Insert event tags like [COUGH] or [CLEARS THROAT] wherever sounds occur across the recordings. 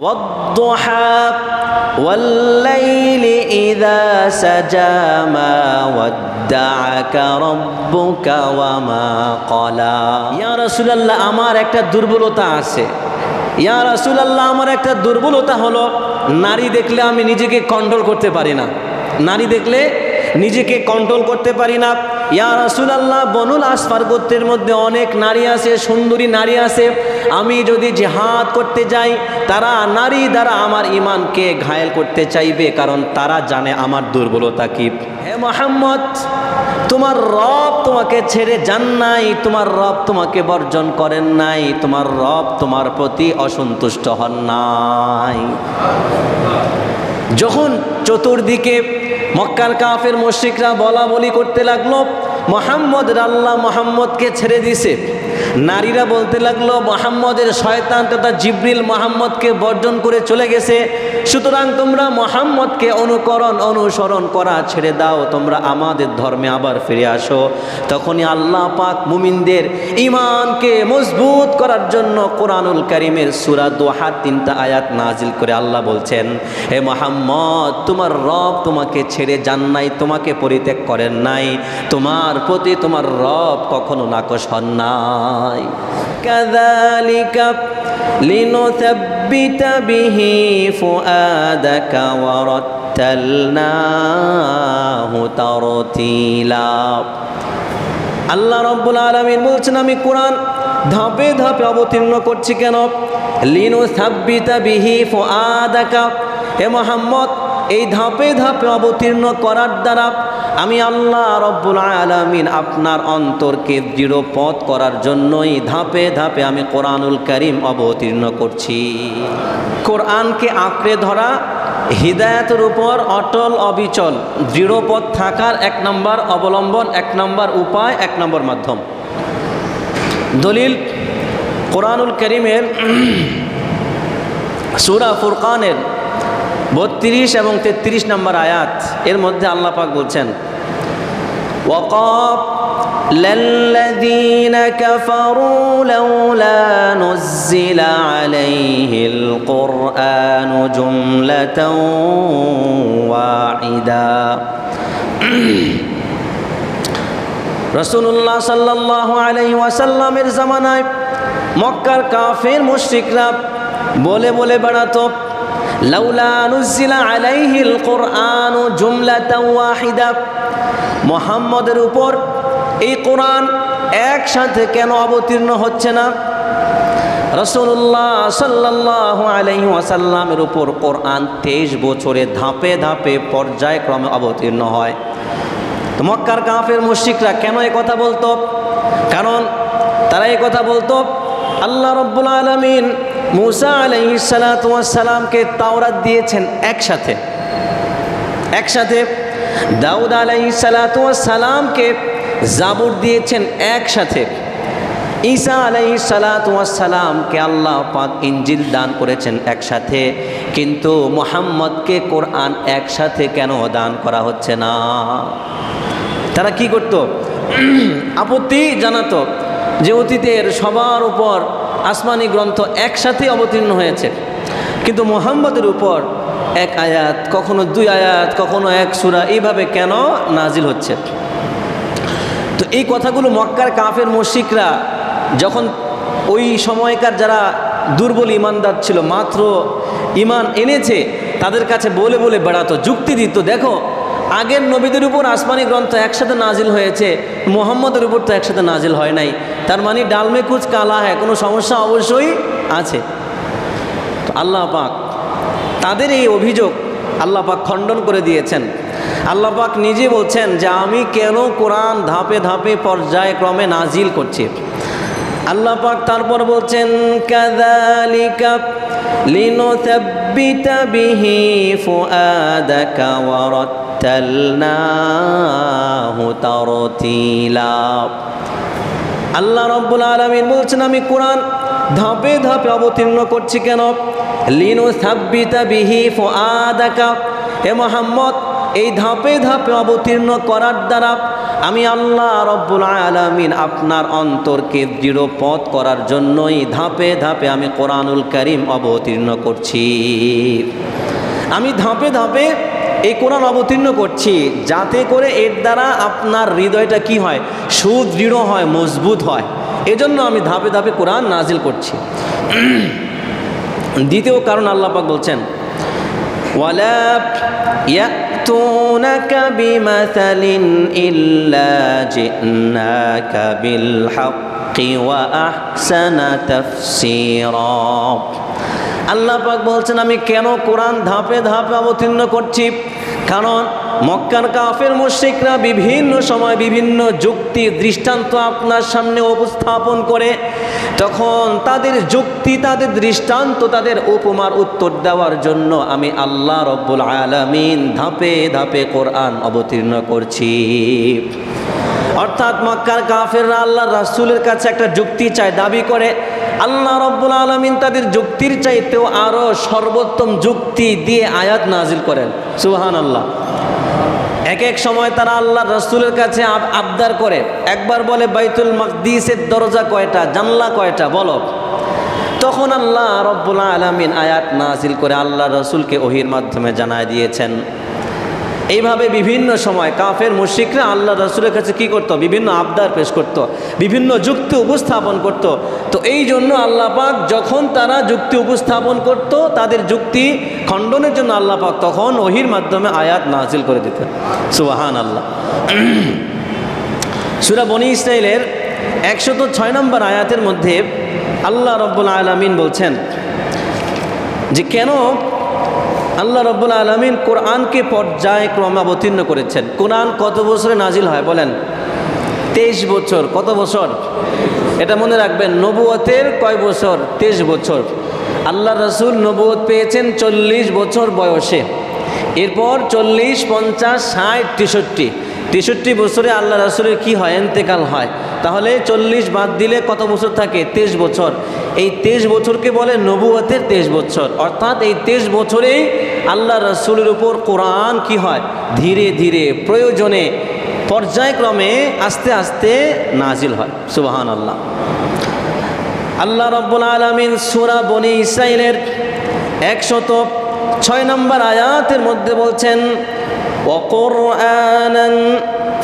والضحى والليل إذا سجى ما ودعك ربك وما قلى ইয়া রাসূলুল্লাহ আমার একটা দুর্বলতা আছে ইয়া রাসূলুল্লাহ আমার একটা দুর্বলতা হলো নারী দেখলে আমি নিজেকে কন্ট্রোল করতে পারি না নারী দেখলে নিজেকে কন্ট্রোল করতে পারি না ইয়া রাসূলুল্লাহ, বনুল আসফার গোত্রের মধ্যে অনেক নারী আছে, সুন্দরী নারী আছে। আমি যদি জিহাদ করতে যাই, তারা নারী দ্বারা আমার ইমানকে ঘায়েল করতে চাইবে, কারণ তারা জানে আমার দুর্বলতা কি। হে মোহাম্মদ, তোমার রব তোমাকে ছেড়ে যান নাই, তোমার রব তোমাকে বর্জন করেন নাই, তোমার রব তোমার প্রতি অসন্তুষ্ট হন নাই। যখন চতুর্দিকে মক্কার কাফের মসজিদরা বলা বলি করতে লাগল মোহাম্মদ আল্লাহ মোহাম্মদকে ছেড়ে দিছে নারীরা বলতে লাগল, মোহাম্মদের শয়তান তথা জিব্রিল মোহাম্মদকে বর্জন করে চলে গেছে। সুতরাং তোমরা মোহাম্মদকে অনুকরণ, অনুসরণ করা ছেড়ে দাও। তোমরা আমাদের ধর্মে আবার ফিরে আসো। তখনই আল্লাহ পাক মুমিনদের ইমানকে মজবুত করার জন্য কোরআনুল করিমের সুরা দোহার তিনটা আয়াত নাজিল করে আল্লাহ বলছেন, হে মোহাম্মদ, তোমার রব তোমাকে ছেড়ে যান নাই, তোমাকে পরিত্যাগ করেন নাই। তোমার প্রতি তোমার রব কখনো নাকশ হন নাই কাযালিকা লিনুথাব্বিতা বিহি ফুআদাকা ওয়ারাত্তালনাহু তারতিলা। আল্লাহ রব্বুল আলমিন বলছেন, আমি কোরআন ধাপে ধাপে অবতীর্ণ করছি কেন? লিনু সাব্বিতা বিহি ফোয়াদাকা হে মোহাম্মদ এই ধাপে ধাপে অবতীর্ণ করার দ্বারা আমি আল্লাহ রব্বুল আলমিন আপনার অন্তরকে দৃঢ় পথ করার জন্যই ধাপে ধাপে আমি কোরআনুল করিম অবতীর্ণ করছি। কোরআনকে আঁকড়ে ধরা, হৃদায়তের উপর অটল অবিচল দৃঢ়পথ থাকার এক নম্বর অবলম্বন, এক নম্বর উপায়, এক নম্বর মাধ্যম। দলিল, কোরআনুল করিমের [CLEARS THROAT] সুরা ফুরকানের বত্রিশ এবং তেত্রিশ নম্বর আয়াত এর মধ্যে আল্লাহ পাক বলছেন ওয়াকাব للذين كفروا لولا نزل عليه القرآن جملة واحدة রসুল্লাহ সাল্লাহ আলাই ওয়াসাল্লামের জামানায় মক্কার কাফের মুশরিকরা বলে বলে বেড়াতো লাউলা নুজিলা আলাইহিল কোরআন জুমলাতাও ওয়াহিদা। মোহাম্মদের উপর এই কোরআন একসাথে কেন অবতীর্ণ হচ্ছে না? রসুল্লাহ সাল্লাহ আলহি ওয়াসাল্লামের উপর কোরআন তেইশ বছরে ধাপে ধাপে পর্যায়ক্রমে অবতীর্ণ হয়। তো মক্কার কাফের মুশিকরা কেন এ কথা বলতো? কারণ তারা এই কথা বলতো, আল্লাহ রব্বুল আলমিন মুসা আলহি সালাতামকে তাওরাত দিয়েছেন একসাথে। একসাথে দাউদ আলহি সালাতামকে জাবুর দিয়েছেন একসাথে। ঈসা আলাইহি সালাতামকে আল্লাহ পাক ইঞ্জিল দান করেছেন একসাথে, কিন্তু মোহাম্মদকে কোরআন একসাথে কেন দান করা হচ্ছে না? তারা কি করত? [CLEARS THROAT] আপত্তি জানাতো যে অতীতের সবার উপর আসমানি গ্রন্থ একসাথে অবতীর্ণ হয়েছে। কিন্তু মোহাম্মদের উপর এক আয়াত, কখনো দুই আয়াত, কখনো এক সুরা, এইভাবে কেন নাজিল হচ্ছে? তো এই কথাগুলো মক্কার কাফের মসিকরা যখন ওই সময়কার যারা দুর্বল ইমানদার ছিল, মাত্র ইমান এনেছে, তাদের কাছে বলে বলে বেড়াতো, যুক্তি দিত, দেখো, আগের নবীদের উপর আসমানি গ্রন্থ একসাথে নাজিল হয়েছে, মোহাম্মদের উপর তো একসাথে নাজিল হয় নাই। তার মানে ডালমে কুচ কালা হ্যাঁ কোনো সমস্যা অবশ্যই আছে। আল্লাহ পাক তাদের এই অভিযোগ আল্লাহ পাক খণ্ডন করে দিয়েছেন। আল্লাহ পাক নিজে বলছেন যে আমি কেন কোরআন ধাপে ধাপে পর্যায়ক্রমে নাজিল করছি। আল্লাহ পাক তারপর বলছেন তারতিলা। আল্লাহ রব্বুল আলামিন বলছেন, আমি কোরআন ধাপে ধাপে অবতীর্ণ করছি কেন? লিনু সাব্বিতা বিহি ফুআদাকা। হে মোহাম্মদ, এই ধাপে ধাপে অবতীর্ণ করার দ্বারা আমি আল্লাহ রব্বুল আলামিন আপনার অন্তরকে দৃঢ় পথ করার জন্যই ধাপে ধাপে আমি কোরআনুল করিম অবতীর্ণ করছি। আমি ধাপে ধাপে এই কোরআন অবতীর্ণ করছি যাতে করে এর দ্বারা আপনার হৃদয়টা কি হয় সুদৃঢ় হয় মজবুত হয় এজন্য আমি ধাপে ধাপে কোরআন নাজিল করছি [CLEARS THROAT] দ্বিতীয় কারণ আল্লাহ পাক বলছেন ওয়ালা يأتونك بمثل إلا جئناك بالحق وأحسن تفسيرا আল্লাহ পাক বলছেন, আমি কেন কোরআন ধাপে ধাপে অবতীর্ণ করছি? কারণ মক্কার কাফের মুশ্রিকরা বিভিন্ন সময় বিভিন্ন যুক্তি, দৃষ্টান্ত আপনার সামনে উপস্থাপন করে, তখন তাদের যুক্তি, তাদের দৃষ্টান্ত, তাদের উপমার উত্তর দেওয়ার জন্য আমি আল্লাহ রব্বুল আলামিন ধাপে ধাপে কোরআন অবতীর্ণ করছি। অর্থাৎ মক্কার কাফেররা আল্লাহ রাসুলের কাছে একটা যুক্তি চায়, দাবি করে আল্লাহ রব্বুল আলমিন তাদের যুক্তির চাইতেও আরও সর্বোত্তম যুক্তি দিয়ে আয়াত নাজিল করেন। সুহান আল্লাহ এক এক সময় তারা আল্লাহ রসুলের কাছে আবদার করে। একবার বলে, বাইতুল মকদিসের দরজা কয়টা? জানলা কয়টা? বলো। তখন আল্লাহ রব্বুল আলমিন আয়াত নাজিল করে আল্লাহ রসুলকে ওহির মাধ্যমে জানায় দিয়েছেন। এইভাবে বিভিন্ন সময় কাফের মুশিকরা আল্লাহ রসুলের কাছে কি করত? বিভিন্ন আবদার পেশ করত, বিভিন্ন যুক্তি উপস্থাপন করত। তো এই জন্য আল্লাহ পাক যখন তারা যুক্তি উপস্থাপন করত, তাদের যুক্তি খণ্ডনের জন্য আল্লাহ পাক তখন ওহির মাধ্যমে আয়াত নাজিল করে দিতেন। সুবাহান আল্লাহ [CLEARS THROAT] সুরা বনি ইসরায়েলের একশত ছয় নম্বর আয়াতের মধ্যে আল্লাহ রব্বুল আলমিন বলছেন যে, কেন আল্লাহ রব্বুল আলমিন কোরআনকে পর্যায়ক্রমে অবতীর্ণ করেছেন। কোরআন কত বছরে নাজিল হয় বলেন? তেইশ বছর। কত বছর? এটা মনে রাখবেন, নবুয়তের কয় বছর? তেইশ বছর। আল্লাহ রসুল নবুয়ত পেয়েছেন চল্লিশ বছর বয়সে। এরপর চল্লিশ, পঞ্চাশ, ষাট, তেষট্টি। তেষট্টি বছরে আল্লাহ রসুলের কি হয়? এন্তেকাল হয়। তাহলে চল্লিশ বাদ দিলে কত বছর থাকে তেইশ বছর এই তেইশ বছরকে বলে নবুয়তের তেইশ বছর অর্থাৎ এই তেইশ বছরেই আল্লাহ রসুলের উপর কোরআন কি হয় ধীরে ধীরে প্রয়োজনে পর্যায়ক্রমে আস্তে আস্তে নাজিল হয় সুবাহান আল্লাহ আল্লাহ রব্বুল আলমিন সুরা বনি ইসরাইলের একশত ছয় নম্বর আয়াতের মধ্যে বলছেন وقرآنا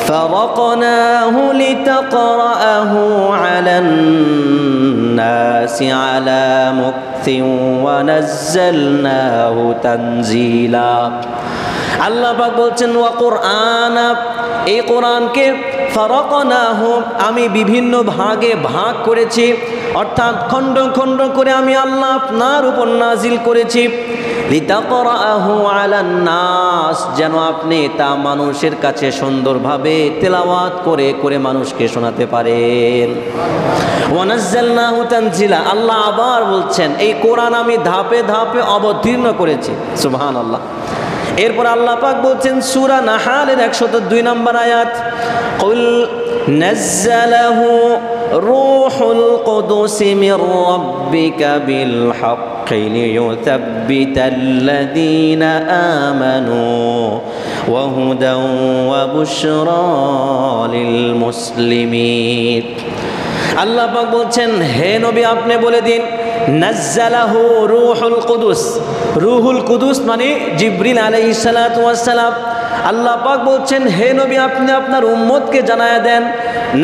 فرقناه لتقرأه على الناس على مكث ونزلناه تنزيلا আল্লাহ পাক বলছেন ওয়া কোরআন এই কোরআনকে ফারাকনাহ আমি বিভিন্ন ভাগে ভাগ করেছি অর্থাৎ খণ্ড খণ্ড করে আমি আল্লাহ আপনার উপর নাজিল করেছি। নাস, যেন আপনি তা মানুষের কাছে সুন্দরভাবে তেলাওয়াত করে করে মানুষকে শোনাতে পারেন। ওয়ানাজ্জালনাহু তানজিলা, আল্লাহ আবার বলছেন, এই কোরআন আমি ধাপে ধাপে অবতীর্ণ করেছি। সুবহান আল্লাহ এরপর আল্লাহ পাক বলছেন, সূরা নাহালের 102 নম্বর আয়াত, কুল নাজ্জালাহু রাব্বিকা বিল হাক্কি লিয়ুথাব্বিতাল্লাযীনা আমানু ওয়া হুদান ওয়া বুশরা লিল মুসলিমিন। আল্লাহ পাক বলছেন, হে নবী, আপনি বলে দিন, নাজ্জালাহু রুহুল কুদুস। রুহুল কুদুস মানে জিব্রিল আলাইহিস সালাতু ওয়াস সালাম। আল্লাহ পাক বলছেন, হে নবী, আপনি আপনার উম্মতকে জানায়া দেন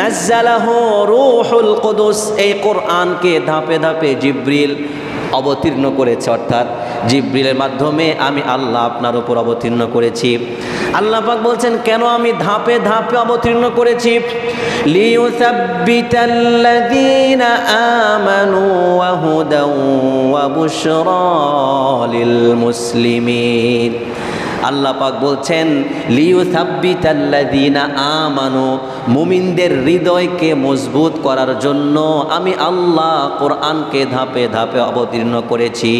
নাজ্জালাহু রুহুল কুদুস, এই কোরআনকে ধাপে ধাপে জিব্রিল অবতীর্ণ করেছে, অর্থাৎ জিব্রিলের মাধ্যমে আমি আল্লাহ আপনার উপর অবতীর্ণ করেছি। আল্লাহ পাক বলছেন, কেন আমি ধাপে ধাপে অবতীর্ণ করেছি? লিউসাব্বিতাল্লাযীনা আমানু ওয়া হুদান ওয়া মুসলিমিন। আল্লাহ পাক বলছেন লিউসাব্বিতাল্লাযীনা আমানু, মুমিনদের হৃদয়কে মজবুত করার জন্য আমি আল্লাহ কোরআনকে ধাপে ধাপে অবতীর্ণ করেছি।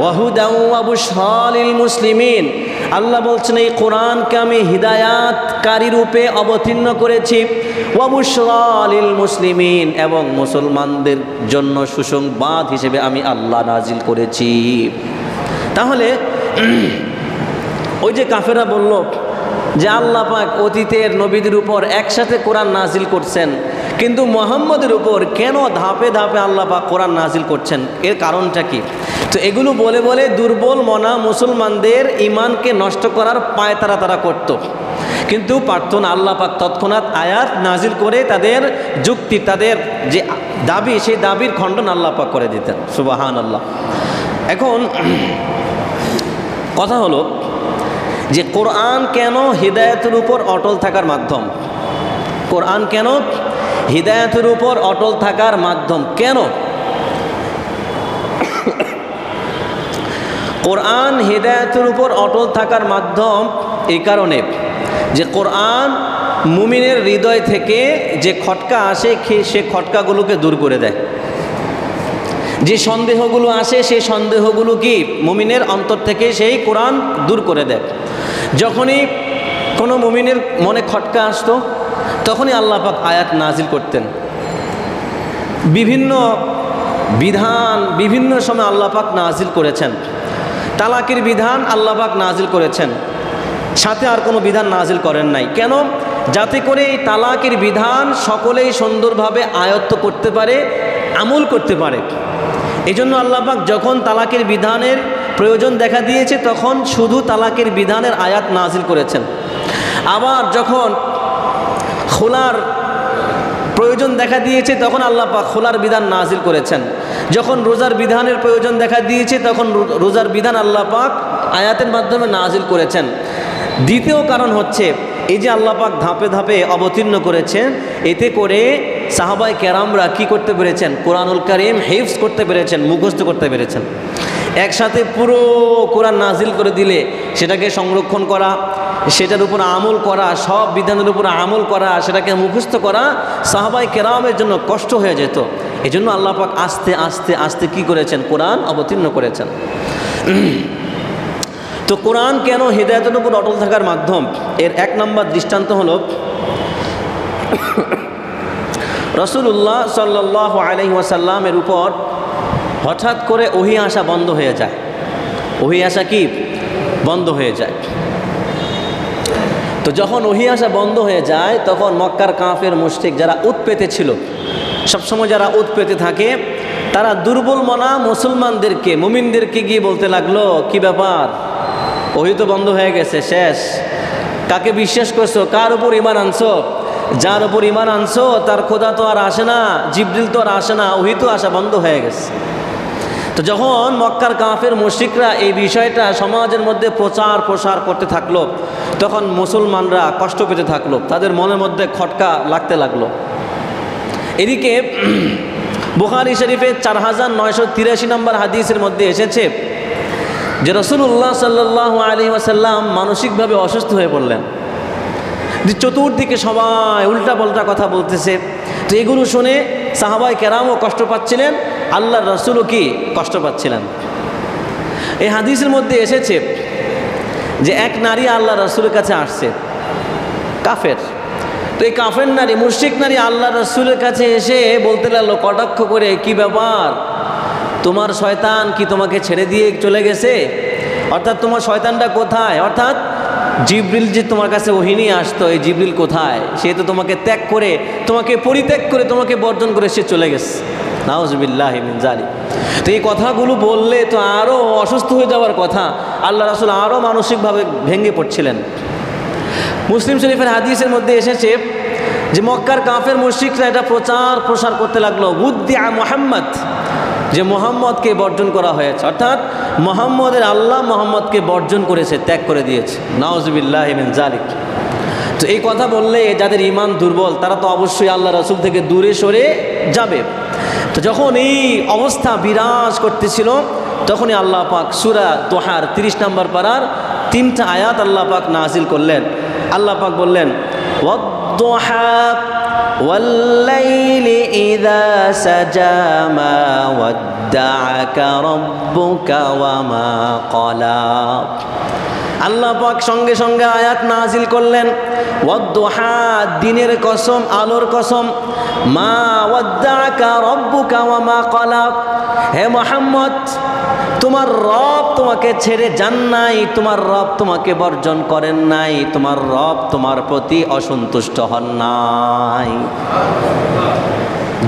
ওয়াহুদাউ ওয়া বুশরা লিল মুসলিমিন। আল্লাহ বলছেন, এই কোরআনকে আমি হিদায়াতকারী রূপে অবতীর্ণ করেছি। ওয়াবুশরা লিল মুসলিমিন, এবং মুসলমানদের জন্য সুসংবাদ হিসেবে আমি আল্লাহ নাজিল করেছি। তাহলে [CLEARS THROAT] ওই যে কাফেরা বলল যে আল্লাহ পাক অতীতের নবীদের উপর একসাথে কোরআন নাজিল করছেন, কিন্তু মোহাম্মদের উপর কেন ধাপে ধাপে আল্লাহ পাক কোরআন নাজিল করছেন? এর কারণটা কি? তো এগুলো বলে বলে দুর্বল মনা মুসলমানদের ইমানকে নষ্ট করার পায় তারা তারা করতো। কিন্তু পারত না আল্লাহ পাক তৎক্ষণাৎ আয়াত নাজিল করে তাদের যুক্তি, তাদের যে দাবি, সেই দাবির খণ্ডন আল্লাহ পাক করে দিতেন। সুবাহান আল্লাহ এখন [CLEARS THROAT] কথা হলো যে কোরআন কেন হৃদায়তের উপর অটল থাকার মাধ্যম? কোরআন কেন হৃদায়তের উপর অটল থাকার মাধ্যম? কেন? কোরআন হৃদায়তের উপর অটল থাকার মাধ্যম এই কারণে যে কোরআন মুমিনের হৃদয় থেকে যে খটকা আসে সে খটকাগুলোকে দূর করে দেয়। যে সন্দেহগুলো আসে, সেই সন্দেহগুলো কি মুমিনের অন্তর থেকে সেই কোরআন দূর করে দেয়। যখনই কোনো মুমিনের মনে খটকা আসতো, তখনই আল্লাহ পাক আয়াত নাজিল করতেন। বিভিন্ন বিধান, বিভিন্ন সময় আল্লাহ পাক নাজিল করেছেন। তালাকের বিধান আল্লাহ পাক নাজিল করেছেন। সাথে আর কোনো বিধান নাজিল করেন নাই। কেন? যাতে করে এই তালাকের বিধান সকলেই সুন্দরভাবে আয়ত্ত করতে পারে আমল করতে পারে। এই জন্য আল্লাপাক যখন তালাকের বিধানের প্রয়োজন দেখা দিয়েছে, তখন শুধু তালাকের বিধানের আয়াত নাজিল করেছেন। আবার যখন খোলার প্রয়োজন দেখা দিয়েছে, তখন আল্লাহ পাক খোলার বিধান নাজিল করেছেন। যখন রোজার বিধানের প্রয়োজন দেখা দিয়েছে, তখন রোজার বিধান আল্লাহ পাক আয়াতের মাধ্যমে নাজিল করেছেন। দ্বিতীয় কারণ হচ্ছে, এই যে আল্লাহ পাক ধাপে ধাপে অবতীর্ণ করেছেন, এতে করে সাহাবাই ক্যারামরা কি করতে পেরেছেন? কোরআনুল করিম হেফস করতে পেরেছেন, মুখস্থ করতে পেরেছেন। একসাথে পুরো কোরআন নাজিল করে দিলে সেটাকে সংরক্ষণ করা, সেটার উপর আমল করা, সব বিধানের উপর আমল করা, সেটাকে মুখস্থ করা সাহাবাই কেরামের জন্য কষ্ট হয়ে যেত। এই জন্য আল্লাপাক আস্তে আস্তে আস্তে কি করেছেন? কোরআন অবতীর্ণ করেছেন। তো কোরআন কেন হৃদায়তের উপর অটল থাকার মাধ্যম? এর এক নম্বর দৃষ্টান্ত হলো রসুল্লাহ সাল্লাহ আলহি ওয়াসাল্লামের উপর হঠাৎ করে ওহি আসা বন্ধ হয়ে যায়। ওহি আসা কি? বন্ধ হয়ে যায়। তো যখন ওহি আসা বন্ধ হয়ে যায়, তখন মক্কার কাফের মুশরিক যারা উৎপেতে ছিল, সবসময় যারা উৎপেতে থাকে, তারা দুর্বল মনা মুসলমানদেরকে, মুমিনদেরকে গিয়ে বলতে লাগল, কি ব্যাপার? ওহি তো বন্ধ হয়ে গেছে, শেষ। কাকে বিশ্বাস করছ? কার উপর ইমান আনছো? যার উপর ইমান আনছো, তার খোদা তো আর আসে না, জিবরিল তো আর আসে না, ওহি তো আসা বন্ধ হয়ে গেছে। তো যখন মক্কার কাফের মুশিকরা এই বিষয়টা সমাজের মধ্যে প্রচার প্রসার করতে থাকল, তখন মুসলমানরা কষ্ট পেতে থাকল, তাদের মনের মধ্যে খটকা লাগতে লাগল। এদিকে [CLEARS THROAT] বুখারি শরীফের চার হাজার নয়শো তিরাশি নম্বর হাদিসের মধ্যে এসেছে যে রসুল্লাহ সাল্লাহ আলী আসাল্লাম মানসিকভাবে অসুস্থ হয়ে পড়লেন। যে চতুর্দিকে সবাই উল্টা পাল্টা কথা বলতেছে। তো এগুলো শুনে সাহাবাই কেরামও কষ্ট পাচ্ছিলেন আল্লাহ রসুলও কি কষ্ট পাচ্ছিলেন? এই হাদিসের মধ্যে এসেছে যে এক নারী আল্লাহ রসুলের কাছে আসছে, কাফের। তো এই কাফের নারী মুর্শিক নারী আল্লাহ রসুলের কাছে এসে বলতে লাগল, কটাক্ষ করে, কি ব্যাপার? তোমার শয়তান কি তোমাকে ছেড়ে দিয়ে চলে গেছে? অর্থাৎ তোমার শয়তানটা কোথায়? অর্থাৎ জিব্রিল যে তোমার কাছে ওহিনী আসতো, এই জিব্রিল কোথায়? সে তো তোমাকে ত্যাগ করে, তোমাকে পরিত্যাগ করে, তোমাকে বর্জন করে সে চলে গেছে। নাউজবিল্লাহ জালি তো এই কথাগুলো বললে তো আরও অসুস্থ হয়ে যাওয়ার কথা। আল্লাহ রাসুল আরও মানসিকভাবে ভেঙে পড়ছিলেন। মুসলিম শরীফের হাদিসের মধ্যে এসেছে যে মক্কার কাফের মুশ্রিকরা এটা প্রচার প্রসার করতে লাগল। উদ্দিয়া মোহাম্মদ। যে মোহাম্মদকে বর্জন করা হয়েছে। অর্থাৎ মোহাম্মদের আল্লাহ মোহাম্মদকে বর্জন করেছে, ত্যাগ করে দিয়েছে। নওয়াজবিল্লাহ ইমিন জালিক তো এই কথা বললে যাদের ইমান দুর্বল, তারা তো অবশ্যই আল্লাহ রসুল থেকে দূরে সরে যাবে। তো যখন এই অবস্থা বিরাজ করতেছিল, তখনই আল্লাহ পাক সুরা তোহার তিরিশ নম্বর পাড়ার তিনটা আয়াত আল্লাহ পাক নাজিল করলেন। আল্লাহ পাক বললেন والليل إذا سجى ما ودعك ربك وما قلى আল্লাহ পাক সঙ্গে সঙ্গে আয়াত নাজিল করলেন ওয়াদ্দোহা দিনের কসম আলোর কসম মা ওয়াদ্দাকা রব্বুকা ওয়া মা কলা হে মোহাম্মদ তোমার রব তোমাকে ছেড়ে যান নাই, তোমার রব তোমাকে বর্জন করেন নাই, তোমার রব তোমার প্রতি অসন্তুষ্ট হন নাই।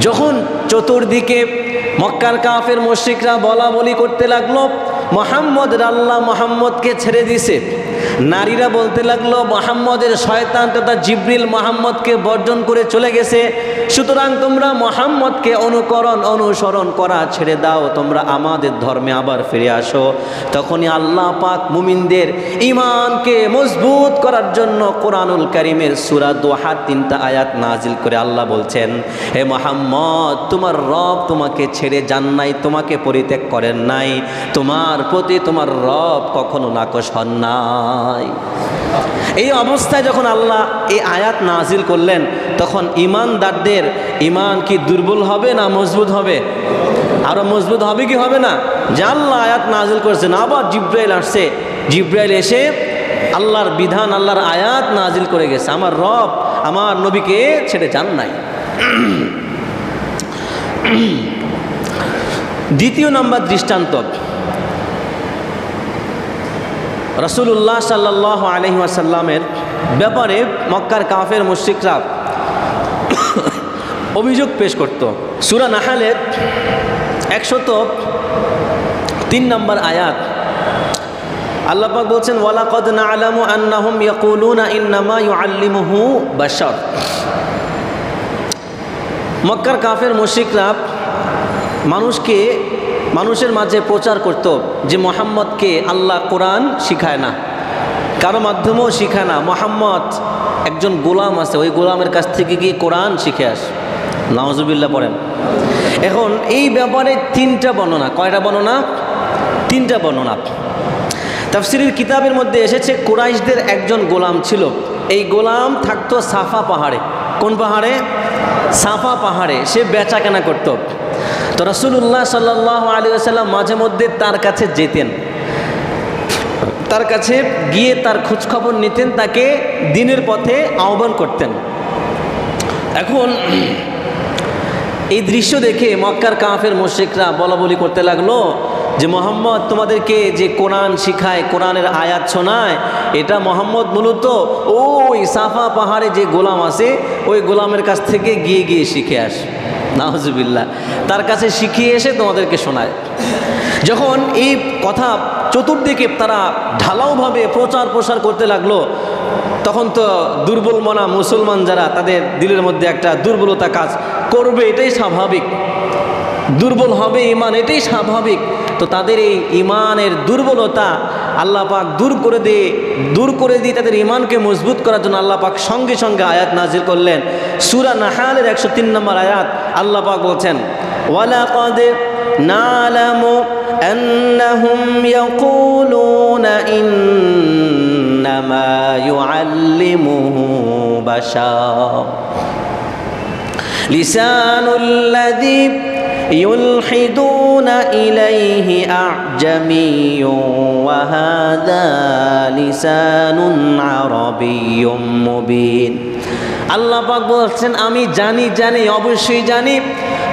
যখন চতুর্দিকে মক্কার কাফের মুশরিকরা বলা বলি করতে লাগল, মোহাম্মদ আল্লাহ মোহাম্মদকে ছেড়ে দিছে। নারীরা বলতে লাগল, মোহাম্মদের শয়তান তথা জিব্রিল মোহাম্মদকে বর্জন করে চলে গেছে। সুতরাং তোমরা মোহাম্মদকে অনুকরণ, অনুসরণ করা ছেড়ে দাও। তোমরা আমাদের ধর্মে আবার ফিরে আসো। তখনই আল্লাহ পাক মুমিনদের ইমানকে মজবুত করার জন্য কোরআনুল করিমের সুরা দোহার তিনটা আয়াত নাজিল করে আল্লাহ বলছেন, হে মোহাম্মদ, তোমার রব তোমাকে ছেড়ে যান নাই, তোমাকে পরিত্যাগ করেন নাই। তোমার প্রতি তোমার রব কখনো নাকশ হন নাই এই অবস্থায় যখন আল্লাহ এই আয়াত নাজিল করলেন, তখন ইমানদারদের ইমান কি দুর্বল হবে না মজবুত হবে? আরও মজবুত হবে কি হবে না? যে আল্লাহ আয়াত নাজিল করেছেন, আবার জিব্রাইল আসছে। জিব্রাইল এসে আল্লাহর বিধান, আল্লাহর আয়াত নাজিল করে গেছে। আমার রব আমার নবীকে ছেড়ে যান নাই। [CLEARS THROAT] দ্বিতীয় নম্বর দৃষ্টান্ত রসুল্লাহ সাল্লাহ আলহি আসাল্লামের ব্যাপারে মক্কার কাফের মুশ্রিকরা অভিযোগ পেশ করত। সুরা নাহালের একশত তিন নম্বর আয়াত। আল্লাপাক বলছেন, ওয়ালাকদ না আলামু আন্নাহুম ইয়াকুলুনা ইন্নামা ইউআল্লিমুহু বাশার। মক্কার কাফের মুশরিকরা মানুষকে মানুষের মাঝে প্রচার করত যে মোহাম্মদকে আল্লাহ কোরআন শিখায় না। কারও মাধ্যমেও শিখায় না। মোহাম্মদ একজন গোলাম আছে, ওই গোলামের কাছ থেকে গিয়ে কোরআন শিখে আস। নওয়াজুবিল্লাহ পড়েন। এখন এই ব্যাপারে তিনটা বর্ণনা। কয়টা বর্ণনা? তিনটা বর্ণনা। তাফসিরের কিতাবের মধ্যে এসেছে, কুরাইশদের একজন গোলাম ছিল। এই গোলাম থাকতো সাফা পাহাড়ে। কোন পাহাড়ে? সাফা পাহাড়ে। সে বেচা কেনা করত। তো রসুল্লাহ সাল্লাহ আলী আসাল্লাম মাঝে মধ্যে তার কাছে যেতেন। তার কাছে গিয়ে তার খোঁজখবর নিতেন, তাকে দিনের পথে আহ্বান করতেন। এখন এই দৃশ্য দেখে মক্কার কাফের মোশেকরা বলা বলি করতে লাগল যে, মোহাম্মদ, তোমাদেরকে যে কোরআন শিখায়, কোরআনের আয়াত শোনায়, এটা মোহাম্মদ মূলত ওই সাফা পাহাড়ে যে গোলাম আছে, ওই গোলামের কাছ থেকে গিয়ে গিয়ে শিখে আস। নাহজুবিল্লা তার কাছে শিখিয়ে এসে তোমাদেরকে শোনায়। যখন এই কথা চতুর্দিকে তারা ঢালাওভাবে প্রচার প্রসার করতে লাগল, তখন তো দুর্বল মনা মুসলমান যারা তাদের দিলের মধ্যে একটা দুর্বলতা কাজ করবে, এটাই স্বাভাবিক। দুর্বল হবে ইমান, এটাই স্বাভাবিক। তো তাদের এই ইমানের দুর্বলতা আল্লাহ পাক দূর করে দিয়ে দূর করে দিয়ে তাদের ইমানকে মজবুত করার জন্য আল্লাহ পাক সঙ্গে সঙ্গে আয়াত নাজির করলেন সুরা নাহালের একশো তিন নম্বর আয়াত আল্লাহ পাক বলছেন ওয়ালাকাদ নালামু أنهم يقولون إنما يعلمه بشر لسان الذي يلحدون إليه أعجمي وهذا لسان عربي مبين আল্লাহ পাক বলছেন আমি জানি জানি অবশ্যই জানি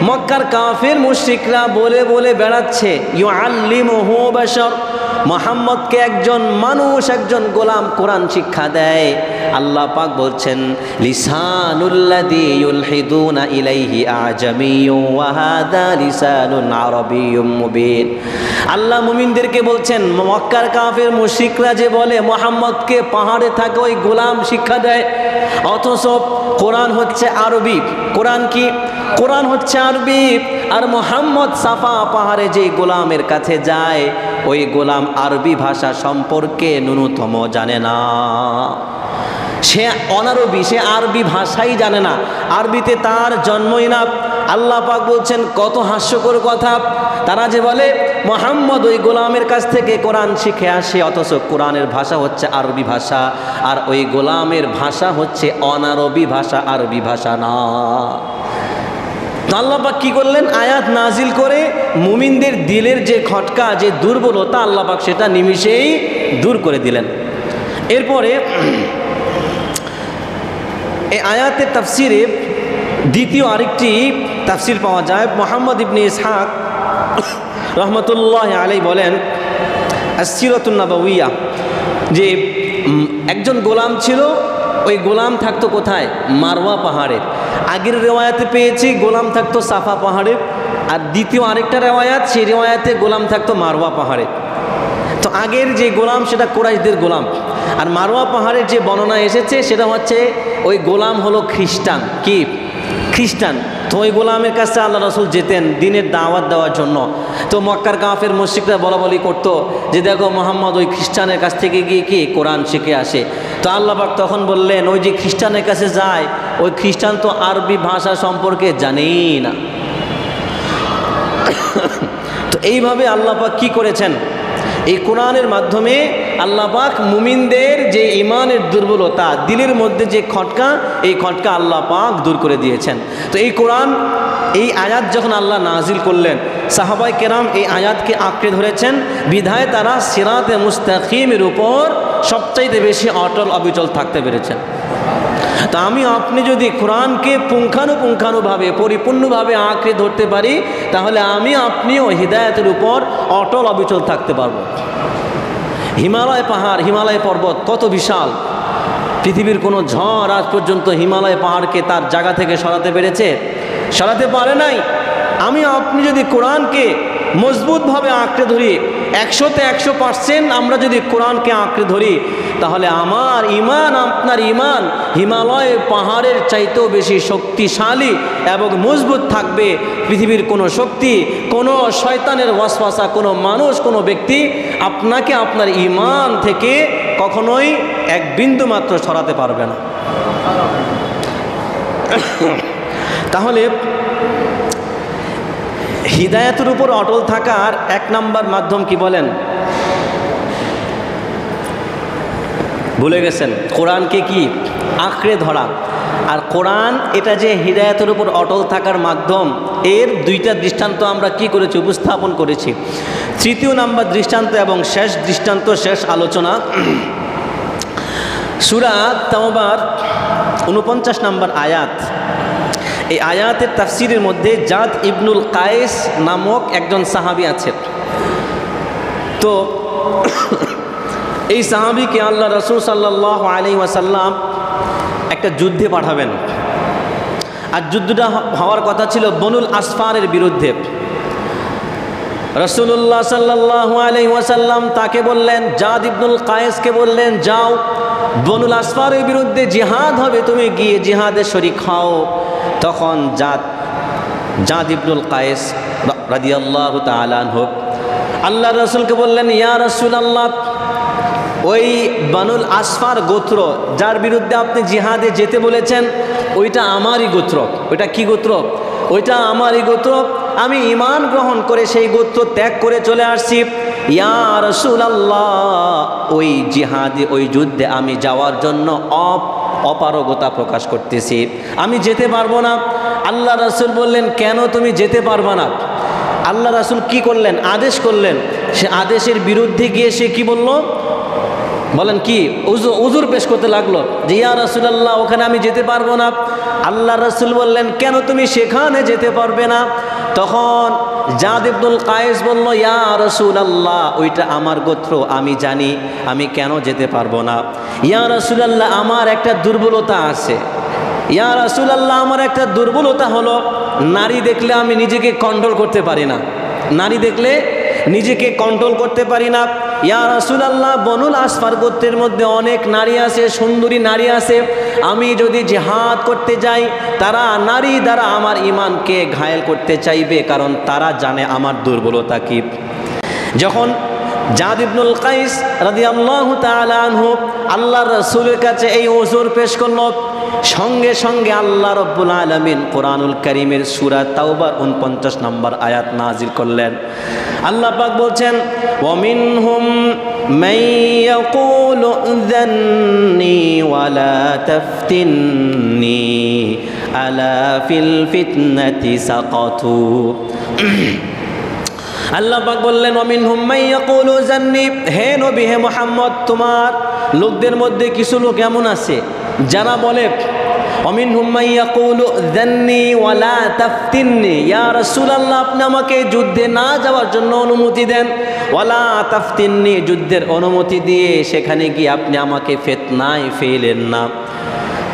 মক্কার কাফের মুশরিকরা বলে বলে বেড়াচ্ছে ইউ আল্লিমহু বাশার মোহাম্মদকে একজন মানুষ, একজন গোলাম কোরআন শিক্ষা দেয়। আল্লাহ পাক বলছেন ইলাইহি আল্লাহ মুমিনদেরকে বলছেন, মক্কার কাফের মুশরিকরা যে বলে, মোহাম্মদকে পাহাড়ে থাকে ওই গোলাম শিক্ষা দেয়, অথচ কোরআন হচ্ছে আরবি। কোরআন কি? কোরআন হচ্ছে আরবি। আর মোহাম্মদ সাফা পাহাড়ে যে গোলামের কাছে যায় ওই গোলাম আরবি ভাষা সম্পর্কে ন্যূনতম জানে না। সে অনারবি, সে আরবি ভাষাই জানে না। আরবিতে তার জন্মই না। আল্লাহ পাক বলছেন, কত হাস্যকর কথা। তারা যে বলে, মোহাম্মদ ওই গোলামের কাছ থেকে কোরআন শিখে আসে, অথচ কোরআনের ভাষা হচ্ছে আরবি ভাষা, আর ওই গোলামের ভাষা হচ্ছে অনারবি ভাষা, আরবি ভাষা না। আল্লাপাক কি করলেন? আয়াত নাজিল করে মুমিনদের দিলের যে খটকা, যে দুর্বলতা আল্লাপাক সেটা নিমিষেই দূর করে দিলেন। এরপরে এই আয়াতের তাফসিরে দ্বিতীয় আরেকটি তাফসির পাওয়া যায়। মোহাম্মদ ইবনে ইসহাক রহমতুল্লাহ আলাই বলেন সিরতুন্নাবাউইয়া যে একজন গোলাম ছিল, ওই গোলাম থাকতো কোথায়? মারওয়া পাহাড়ে। আগের রেওয়ায়াতে পেয়েছি, গোলাম থাকতো সাফা পাহাড়ে। আর দ্বিতীয় আরেকটা রেওয়ায়াত, সেই রেওয়ায়াতে গোলাম থাকতো মারওয়া পাহাড়ে। তো আগের যে গোলাম, সেটা কোরাইশদের গোলাম। আর মারোয়া পাহাড়ের যে বর্ণনা এসেছে, সেটা হচ্ছে ওই গোলাম হলো খ্রিস্টান। কি? খ্রিস্টান। তো ওই গোলামের কাছে আল্লাহ রসুল যেতেন দিনের দাওয়াত দেওয়ার জন্য। তো মক্কার কাফের মসজিদরা বলা বলি করতো যে, দেখো মোহাম্মদ ওই খ্রিস্টানের কাছ থেকে গিয়ে কি? কোরআন শিখে আসে। তো আল্লাহবাক তখন বললেন, ওই যে খ্রিস্টানের কাছে যায় ওই খ্রিস্টান তো আরবি ভাষা সম্পর্কে জানেই না। তো এইভাবে আল্লাহ পাক কি করেছেন? এই কোরআনের মাধ্যমে আল্লাহ পাক মুমিনদের যে ইমানের দুর্বলতা, দিলের মধ্যে যে খটকা, এই খটকা আল্লাহ পাক দূর করে দিয়েছেন। তো এই কোরআন, এই আয়াত যখন আল্লাহ নাজিল করলেন সাহাবাই কেরাম এই আয়াতকে আঁকড়ে ধরেছেন, বিধায় তারা সিরাতে মুস্তাকিমের উপর সবচাইতে বেশি অটল অবিচল থাকতে পেরেছেন। তা আমি আপনি যদি কোরআনকে পুঙ্খানুপুঙ্খানুভাবে, পরিপূর্ণভাবে আঁকড়ে ধরতে পারি, তাহলে আমি আপনিও হৃদায়তের উপর অটল অবিচল থাকতে পারব। হিমালয় পাহাড়, হিমালয় পর্বত, কত বিশাল! পৃথিবীর কোনো ঝড় আজ পর্যন্ত হিমালয় পাহাড়কে তার জায়গা থেকে সরাতে পেরেছে? সরাতে পারে নাই। আমি আপনি যদি কোরআনকে মজবুতভাবে আঁকড়ে ধরি, একশোতে একশো পার্সেন্ট আমরা যদি কোরআনকে আঁকড়ে ধরি তাহলে আমার ইমান আপনার ইমান হিমালয় পাহাড়ের চাইতেও বেশি শক্তিশালী এবং মজবুত থাকবে। পৃথিবীর কোনো শক্তি, কোনো শয়তানের ওয়াসওয়াসা, কোনো মানুষ, কোনো ব্যক্তি আপনাকে আপনার ইমান থেকে কখনোই এক বিন্দু মাত্র সরাতে পারবে না। তাহলে হৃদায়তের উপর অটল থাকার এক নাম্বার মাধ্যম কি বলেন? ভুলে গেছেন। কোরআনকে কি? আঁকড়ে ধরা। আর কোরআন এটা যে হৃদায়তের উপর অটল থাকার মাধ্যম, এর দুইটা দৃষ্টান্ত আমরা কি করেছি? উপস্থাপন করেছি। তৃতীয় নাম্বার দৃষ্টান্ত এবং শেষ দৃষ্টান্ত, শেষ আলোচনা। সুরা তাওবার উনপঞ্চাশ নাম্বার আয়াত। এই আয়াতের তাফসিরের মধ্যে জাদ ইবনুল কায়েস নামক একজন সাহাবি আছে তো এই সাহাবিকে আল্লাহ রসুল সাল্লাহ আলি ওয়াসাল্লাম একটা যুদ্ধে পাঠাবেন। আর যুদ্ধটা হওয়ার কথা ছিল বনুল আসফারের বিরুদ্ধে। রসুল্লাহ সাল্লাহ আলি ওয়াসাল্লাম তাকে বললেন, জাদ ইবনুল কায়েসকে বললেন, যাও, বনুল আসফারের বিরুদ্ধে জিহাদ হবে, তুমি গিয়ে জিহাদে শরিক হও। তখন জাদ জাদ ইবনুল কায়েস রাদিয়াল্লাহ তালান হোক আল্লাহ রসুলকে বললেন, ইয়া রসুল আল্লাহ ওই বানুল আসফার গোত্র, যার বিরুদ্ধে আপনি জিহাদে যেতে বলেছেন, ওইটা আমারই গোত্র। ওইটা কি গোত্র? ওইটা আমারই গোত্র। আমি ইমান গ্রহণ করে সেই গোত্র ত্যাগ করে চলে আসছি। ইয়া রসুল আল্লাহ ওই জিহাদে, ওই যুদ্ধে আমি যাওয়ার জন্য অপ অপারগতা প্রকাশ করতেছি। আমি যেতে পারব না। আল্লাহ রসুল বললেন, কেন তুমি যেতে পারবা না? আল্লাহ রাসুল কি করলেন? আদেশ করলেন। সে আদেশের বিরুদ্ধে গিয়ে সে কি বলল? বলেন কি উজু উজুর পেশ করতে লাগল। যে, ইয়া রাসুলাল্লাহ, ওখানে আমি যেতে পারব না। আল্লাহ রাসুল বললেন, কেন তুমি সেখানে যেতে পারবে না? তখন জাদ ইবনুল কায়েস বলল, ইয়া রসুল আল্লাহ ওইটা আমার গোত্র, আমি জানি, আমি কেন যেতে পারব না? ইয়া রসুল আল্লাহ আমার একটা দুর্বলতা আছে। ইয়া রাসুল আল্লাহ আমার একটা দুর্বলতা হলো, নারী দেখলে আমি নিজেকে কন্ট্রোল করতে পারি না। নারী দেখলে নিজেকে কন্ট্রোল করতে পারি না। ইয়া রাসুল আল্লাহ বনুল আসফার গোত্রের মধ্যে অনেক নারী আছে, সুন্দরী নারী আছে। আমি যদি জেহাদ করতে যাই, তারা নারী দ্বারা আমার ইমানকে ঘায়েল করতে চাইবে, কারণ তারা জানে আমার দুর্বলতা কী। যখন জাদ ইবনুল কাইস রাদি আল্লাহ আনহু আল্লাহ রসুলের কাছে এই ওজোর পেশ করল সঙ্গে সঙ্গে আল্লাহ রব্বুল আলমিন কোরআনুল করিমের সুরা তাওবার উনপঞ্চাশ নম্বর আয়াত নাজির করলেন। আল্লাহ পাক বলছেন ওমিন হুম আল্লাহ বললেন অমিন হুম্মাইয়াকুলু জান্নি হে নবী, হে মোহাম্মদ, তোমার লোকদের মধ্যে কিছু লোক এমন আছে যারা বলে অমিন রাসূলুল্লাহ, আপনি আমাকে যুদ্ধে না যাওয়ার জন্য অনুমতি দেন। ওয়ালা তাফতিননি যুদ্ধের অনুমতি দিয়ে সেখানে গিয়ে আপনি আমাকে ফেতনায় ফেলেন না।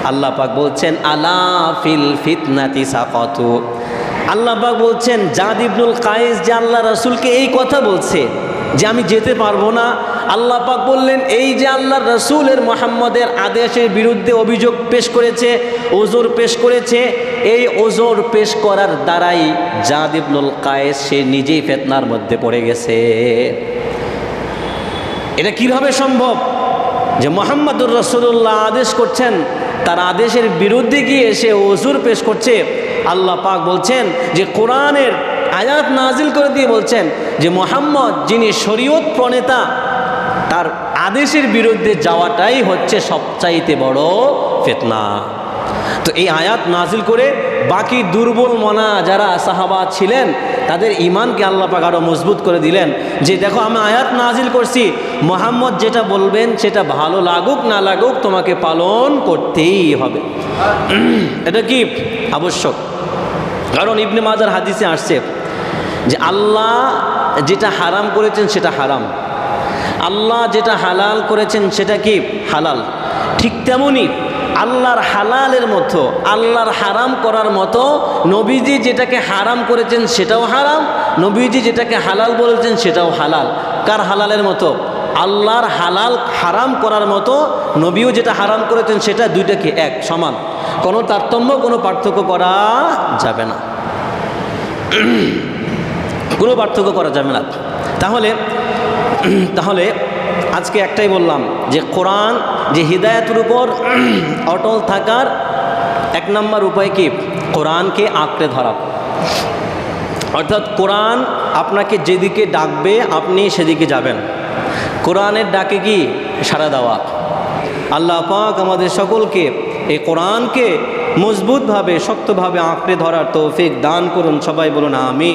আল্লাহ পাক বলছেন, আলা ফিল ফিতনাতি সাকাতু আল্লাহ পাক বলছেন, জাদ ইবনুল কায়েস যে আল্লাহ রাসূলকে এই কথা বলছে যে আমি যেতে পারব না আল্লাহ পাক বললেন, এই যে আল্লাহ রসুলের মোহাম্মদের আদেশের বিরুদ্ধে অভিযোগ পেশ করেছে, ওজোর পেশ করেছে, এই ওজোর পেশ করার দ্বারাই জাদ ইবনুল কায়েস, সে নিজেই ফেতনার মধ্যে পড়ে গেছে। এটা কীভাবে সম্ভব? যে মোহাম্মদুর রসুল্লাহ আদেশ করছেন, তার আদেশের বিরুদ্ধে গিয়ে সে ওজুর পেশ করছে। আল্লাহ পাক বলছেন যে কোরআনের আয়াত নাজিল করে দিয়ে বলছেন যে মোহাম্মদ যিনি শরীয়ত প্রণেতা তার আদেশের বিরুদ্ধে যাওয়াটাই হচ্ছে সবচাইতে বড় ফেতনা। তো এই আয়াত নাজিল করে বাকি দুর্বল মনা যারা সাহাবা ছিলেন, তাদের ইমানকে পাক আরও মজবুত করে দিলেন যে, দেখো, আমি আয়াত নাজিল করছি। মোহাম্মদ যেটা বলবেন, সেটা ভালো লাগুক, না লাগুক, তোমাকে পালন করতেই হবে। [CLEARS THROAT] এটা কি আবশ্যক? কারণ ইবনে মাজার হাদিসে আসছে যে, আল্লাহ যেটা হারাম করেছেন, সেটা হারাম। আল্লাহ যেটা হালাল করেছেন সেটা কি? হালাল। ঠিক তেমনই আল্লাহর হালালের মতো আল্লাহর হারাম করার মতো নবীজি যেটাকে হারাম করেছেন সেটাও হারাম, নবীজি যেটাকে হালাল বলেছেন সেটাও হালাল। কার হালালের মতো? আল্লাহর হালাল হারাম করার মতো নবীও যেটা হারাম করেছেন সেটা দুইটাকে এক, সমান। কোনো তারতম্য, কোনো পার্থক্য করা যাবে না। [CLEARS THROAT] কোনো পার্থক্য করা যাবে না। তাহলে [CLEARS THROAT] তাহলে আজকে একটাই বললাম যে কোরআন যে হৃদায়তের উপর [CLEARS THROAT] অটল থাকার এক নম্বর উপায় কি? কোরআনকে আঁকড়ে ধরা। অর্থাৎ কোরআন আপনাকে যেদিকে ডাকবে আপনি সেদিকে যাবেন। কোরআনের ডাকে কি? সাড়া দেওয়া। আল্লাহ পাক আমাদের সকলকে এই কোরআনকে মজবুতভাবে, শক্তভাবে আঁকড়ে ধরার তৌফিক দান করুন। সবাই বলুন আমি